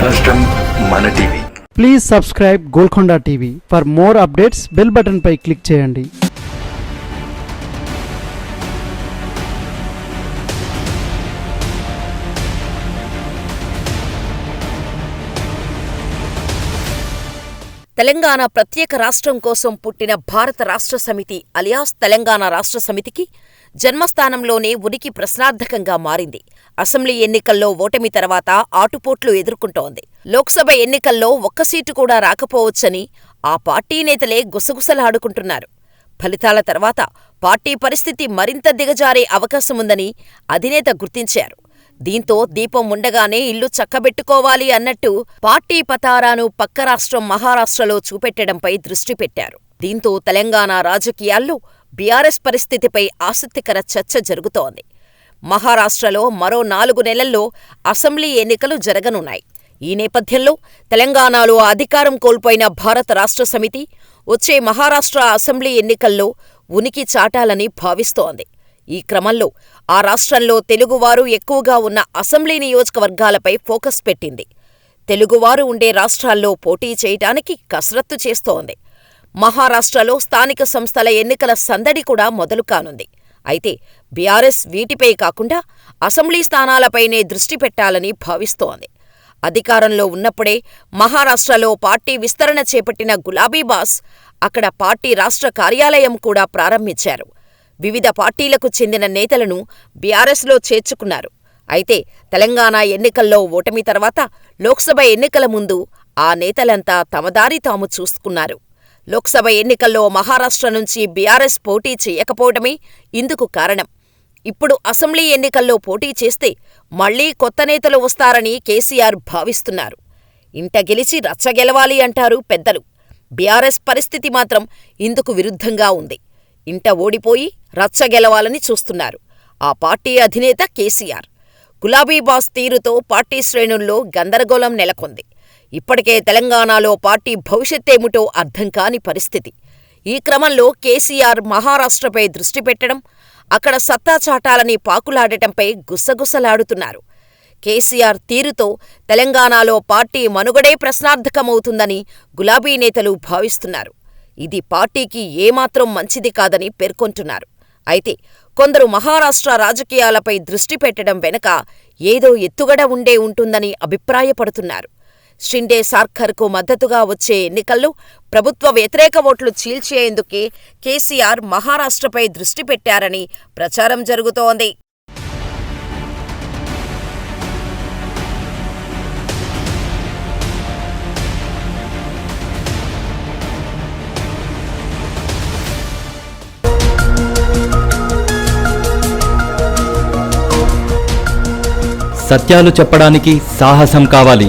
మన TV. Please subscribe Golconda TV for more updates bell button pi click చేయండి. తెలంగాణ ప్రత్యేక రాష్ట్రం కోసం పుట్టిన భారత రాష్ట్ర సమితి అలియాస్ తెలంగాణ రాష్ట్ర సమితికి జన్మస్థానంలోనే ఉనికి ప్రశ్నార్థకంగా మారింది. అసెంబ్లీ ఎన్నికల్లో ఓటమి తర్వాత ఆటుపోట్లు ఎదుర్కొంటోంది. లోక్సభ ఎన్నికల్లో ఒక్క సీటు కూడా రాకపోవచ్చని ఆ పార్టీ నేతలే గుసగుసలాడుకుంటున్నారు. ఫలితాల తర్వాత పార్టీ పరిస్థితి మరింత దిగజారే అవకాశముందని అధినేత గుర్తించారు. దీంతో దీపం ఉండగానే ఇల్లు చక్కబెట్టుకోవాలి అన్నట్టు పార్టీ పతారాను పక్క రాష్ట్రం మహారాష్ట్రలో చూపెట్టడంపై దృష్టి పెట్టారు. దీంతో తెలంగాణ రాజకీయాల్లో బీఆర్ఎస్ పరిస్థితిపై ఆసక్తికర చర్చ జరుగుతోంది. మహారాష్ట్రలో మరో నాలుగు నెలల్లో అసెంబ్లీ ఎన్నికలు జరగనున్నాయి. ఈ నేపథ్యంలో తెలంగాణలో అధికారం కోల్పోయిన భారత రాష్ట్ర సమితి వచ్చే మహారాష్ట్ర అసెంబ్లీ ఎన్నికల్లో ఉనికి చాటాలని భావిస్తోంది. ఈ క్రమంలో ఆ రాష్ట్రంలో తెలుగువారు ఎక్కువగా ఉన్న అసెంబ్లీ నియోజకవర్గాలపై ఫోకస్ పెట్టింది. తెలుగువారు ఉండే రాష్ట్రాల్లో పోటీ చేయటానికి కసరత్తు చేస్తోంది. మహారాష్ట్రలో స్థానిక సంస్థల ఎన్నికల సందడి కూడా మొదలు కానుంది. అయితే బీఆర్ఎస్ వీటిపై కాకుండా అసెంబ్లీ స్థానాలపైనే దృష్టి పెట్టాలని భావిస్తోంది. అధికారంలో ఉన్నప్పుడే మహారాష్ట్రలో పార్టీ విస్తరణ చేపట్టిన గులాబీబాస్ అక్కడ పార్టీ రాష్ట్ర కార్యాలయం కూడా ప్రారంభించారు. వివిధ పార్టీలకు చెందిన నేతలను బీఆర్ఎస్లో చేర్చుకున్నారు. అయితే తెలంగాణ ఎన్నికల్లో ఓటమి తర్వాత లోక్సభ ఎన్నికల ముందు ఆ నేతలంతా తమదారి తాము చూసుకున్నారు. లోక్సభ ఎన్నికల్లో మహారాష్ట్ర నుంచి బీఆర్ఎస్ పోటీ చేయకపోవడమే ఇందుకు కారణం. ఇప్పుడు అసెంబ్లీ ఎన్నికల్లో పోటీ చేస్తే మళ్ళీ కొత్త నేతలు వస్తారని కేసీఆర్ భావిస్తున్నారు. ఇంట గెలిచి రచ్చగెలవాలి అంటారు పెద్దలు. బీఆర్ఎస్ పరిస్థితి మాత్రం ఇందుకు విరుద్ధంగా ఉంది. ఇంట ఓడిపోయి రచ్చగెలవాలని చూస్తున్నారు ఆ పార్టీ అధినేత కేసీఆర్. గులాబీబాస్ తీరుతో పార్టీ శ్రేణుల్లో గందరగోళం నెలకొంది. ఇప్పటికే తెలంగాణలో పార్టీ భవిష్యత్తేమిటో అర్థం కాని పరిస్థితి. ఈ క్రమంలో కేసీఆర్ మహారాష్ట్రపై దృష్టి పెట్టడం అక్కడ సత్తా చాటాలని పాకులాడటంపై గుసగుసలాడుతున్నారు. కేసీఆర్ తీరుతో తెలంగాణలో పార్టీ మనుగడే ప్రశ్నార్థకమవుతుందని గులాబీ నేతలు భావిస్తున్నారు. ఇది పార్టీకి ఏమాత్రం మంచిది కాదని పేర్కొంటున్నారు. అయితే కొందరు మహారాష్ట్ర రాజకీయాలపై దృష్టి పెట్టడం వెనక ఏదో ఎత్తుగడ ఉండే ఉంటుందని అభిప్రాయపడుతున్నారు. షిండే సార్ఖర్కు మద్దతుగా వచ్చే ఎన్నికల్లో ప్రభుత్వ వ్యతిరేక ఓట్లు చీల్చేందుకే కేసీఆర్ మహారాష్ట్రపై దృష్టి పెట్టారని ప్రచారం జరుగుతోంది. సత్యాలు చెప్పడానికి సాహసం కావాలి.